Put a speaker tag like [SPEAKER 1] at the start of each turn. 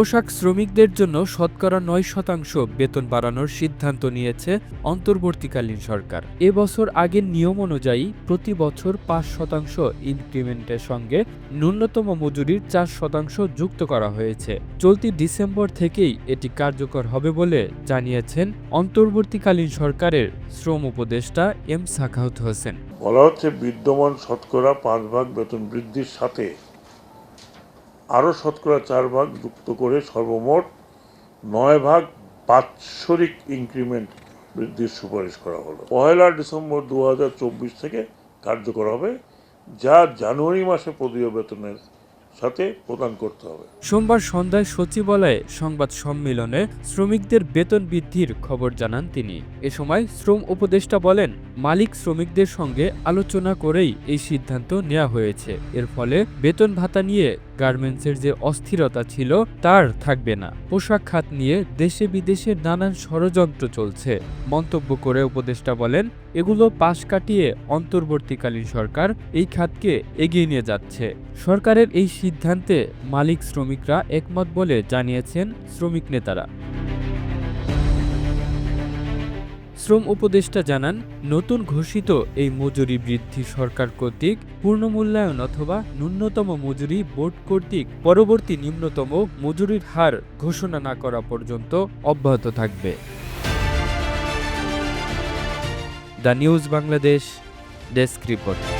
[SPEAKER 1] পোশাক শ্রমিকদের জন্য শতকরা নয় শতাংশ বেতন বাড়ানোর সিদ্ধান্ত নিয়েছে অন্তর্বর্তীকালীন সরকার। এবছর আগের নিয়ম অনুযায়ী প্রতি বছর পাঁচ শতাংশ ইনক্রিমেন্টের সঙ্গে ন্যূনতম মজুরির চার শতাংশ যুক্ত করা হয়েছে। চলতি ডিসেম্বর থেকেই এটি কার্যকর হবে বলে জানিয়েছেন অন্তর্বর্তীকালীন সরকারের শ্রম উপদেষ্টা এম সাখাউত হোসেন।
[SPEAKER 2] বলা হচ্ছে বিদ্যমান শতকরা পাঁচ ভাগ বেতন বৃদ্ধির সাথে আরও শতকরা চার ভাগ যুক্ত করে সর্বমোট নয় ভাগ বাৎসরিক ইনক্রিমেন্ট বৃদ্ধির সুপারিশ করা হলো। পয়লা ডিসেম্বর দু হাজার চব্বিশ থেকে কার্যকর হবে, যা জানুয়ারি মাসে পদীয় বেতনের সাথে প্রদান করতে হবে।
[SPEAKER 1] সোমবার সন্ধ্যায় সচিবালয়ে সংবাদ সম্মেলনে শ্রমিকদের বেতন বৃদ্ধির খবর জানান তিনি। এ সময় শ্রম উপদেষ্টা বলেন, মালিক শ্রমিকদের সঙ্গে আলোচনা করেই এই সিদ্ধান্ত নেওয়া হয়েছে। এর ফলে বেতন ভাতা নিয়ে গার্মেন্টসের যে অস্থিরতা ছিল, তার থাকবে না। পোশাক খাত নিয়ে দেশে বিদেশে নানান ষড়যন্ত্র চলছে। মন্তব্য করে উপদেষ্টা বলেন, এগুলো পাশ কাটিয়ে অন্তর্বর্তীকালীন সরকার এই খাতকে এগিয়ে নিয়ে যাচ্ছে। সরকারের এই সিদ্ধান্তে মালিক শ্রমিকরা একমত বলে জানিয়েছেন শ্রমিক নেতারা। শ্রম উপদেষ্টা জানান, নতুন ঘোষিত এই মজুরি বৃদ্ধি সরকার কর্তৃক পূর্ণ মূল্যায়ন অথবা ন্যূনতম মজুরি বোর্ড কর্তৃক পরবর্তী নিম্নতম মজুরির হার ঘোষণা না করা পর্যন্ত অব্যাহত থাকবে। The news Bangladesh desk report.